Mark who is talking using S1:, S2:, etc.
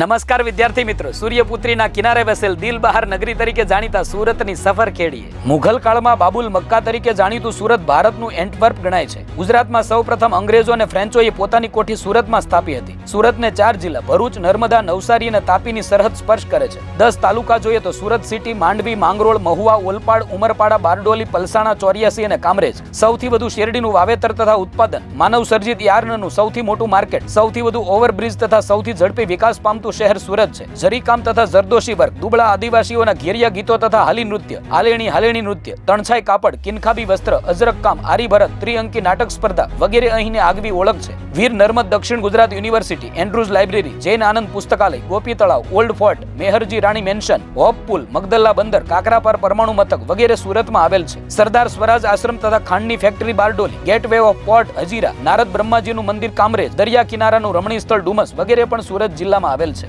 S1: નમસ્કાર વિદ્યાર્થી મિત્રો. સૂર્યપુત્રીના કિનારે વસેલ દિલ બહાર નગરી તરીકે જાણીતા સુરતની સફર ખેડીએ મુઘલ કાળમાં બાબુલ મક્કા તરીકે જાણીતું સુરત ભારતનું એન્ટવર્પ ગણાય છે. ગુજરાતમાં સૌપ્રથમ અંગ્રેજો અને ફ્રેન્ચોએ પોતાની કોઠી સુરતમાં સ્થાપી હતી. સુરતને ચાર જિલ્લા ભરૂચ, નર્મદા, નવસારી અને તાપીની સરહદ સ્પર્શ કરે છે. દસ તાલુકા જોઈએ તો સુરત સિટી, માંડવી, માંગરોળ, મહુવા, ઓલપાડ, ઉમરપાડા, બારડોલી, પલસાણા, ચોર્યાસી અને કામરેજ. સૌથી વધુ શેરડીનું વાવેતર તથા ઉત્પાદન માનવ સર્જિત યાર્નનું સૌથી મોટું માર્કેટ, સૌથી વધુ ઓવરબ્રિજ તથા સૌથી ઝડપી વિકાસ પામતું શહેર સુરત છે. ઝરીકામ તથા જરદોશી વર્ગ, દુબળા આદિવાસીઓના ઘેરિયા ગીતો તથા હાલી નૃત્ય, હાલેણી હાલેણી નૃત્ય, તણછાઈ કાપડ, કિનખાબી વસ્ત્ર અજરક કામ આરી ભરત ત્રિઅંકી નાટક સ્પર્ધા વગેરે અહીંની આગવી ઓળખ છે. Veer Narmad Dakshin Gujarat university, Andrews library, Jain Anand Pustakalaya, Gopi Talav, old fort, Mehrji Rani mansion, hope Pul, Magdalla Bandar Kakrapar પરમાણુ મથક વગેરે સુરતમાં આવેલ છે. સરદાર સ્વરાજ આશ્રમ તથા ખાંડની factory Bardoli gate way of port Hazira, Narad બ્રહ્માજીનું મંદિર કામરેજ, દરિયા કિનારાનું રમણીય સ્થળ ડુમસ વગેરે પણ સુરત જિલ્લામાં આવેલ